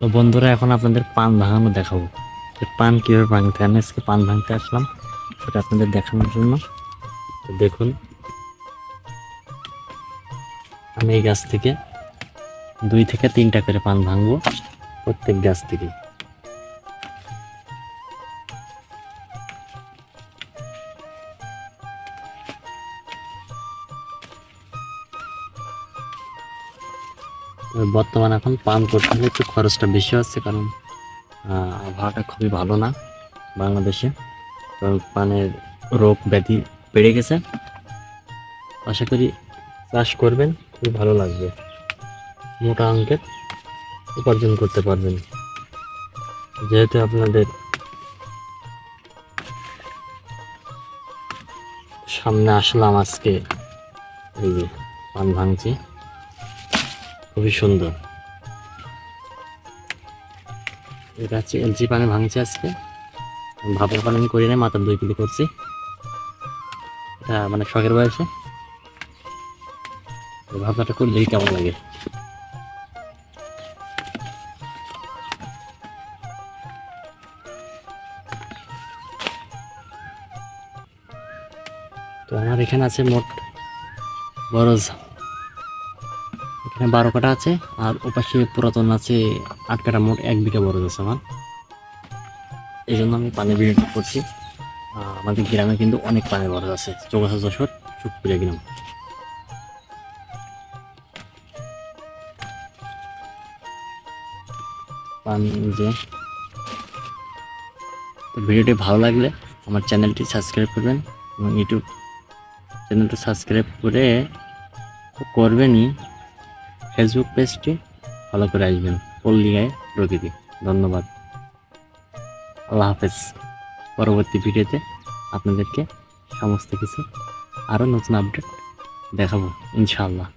তো বন্ধুরা, এখন আপনাদের পান ভাঙানো দেখাবো। পান কীভাবে ভাঙতে আমি আজকে পান ভাঙতে আসলাম, সেটা আপনাদের দেখানোর জন্য। তো দেখুন, আমি এই গাছ থেকে দুই থেকে তিনটা করে পান ভাঙবো, প্রত্যেক গাছ থেকে তবে বর্তমানে এখন পান করতে হলে একটু খরচটা বেশি হচ্ছে কারণ আবহাওয়াটা খুবই ভালো না বাংলাদেশে। কারণ পানের রোগ ব্যাধি বেড়ে গেছে। আশা করি চাষ করবেন, খুবই ভালো লাগবে। মোটা অঙ্কের উপার্জন করতে পারবেন। যেহেতু আপনাদের সামনে আসলাম আজকে, এই যে পান ভাঙছি খুবই সুন্দর। এটা হচ্ছে এলজি পানে ভাঙছে আজকে। ভাপের পানি আমি করি না মাথার দুই কিলো করছি। এটা মানে শখের বয়সে। ভাবনাটা করে দেখি কেমন লাগে। তো আমার এখানে আছে মোট বরজ। এখানে বারো কাটা আছে, আর ওপাশে পুরাতন আছে আট কাটা মোট এক বিঘা বরজ আছে আমার। এই জন্য আমি পানি বিনিয়োগ করছি। আমাদের গ্রামে কিন্তু অনেক পানি বরজ আছে চৌগাছা যশোর সুখপুরিয়া গ্রাম। পান যে। তো ভিডিওটি ভালো লাগলে আমার চ্যানেলটি সাবস্ক্রাইব করবেন এবং ইউটিউব চ্যানেলটি সাবস্ক্রাইব করে করবেনই। ফেসবুক পেজটি ফলো করে আসবেন। পল্লিগায় প্রকৃতি। ধন্যবাদ। আল্লাহ হাফেজ। পরবর্তী ভিডিওতে আপনাদেরকে সমস্ত কিছু আরও নতুন আপডেট দেখাবো, ইনশাআল্লাহ।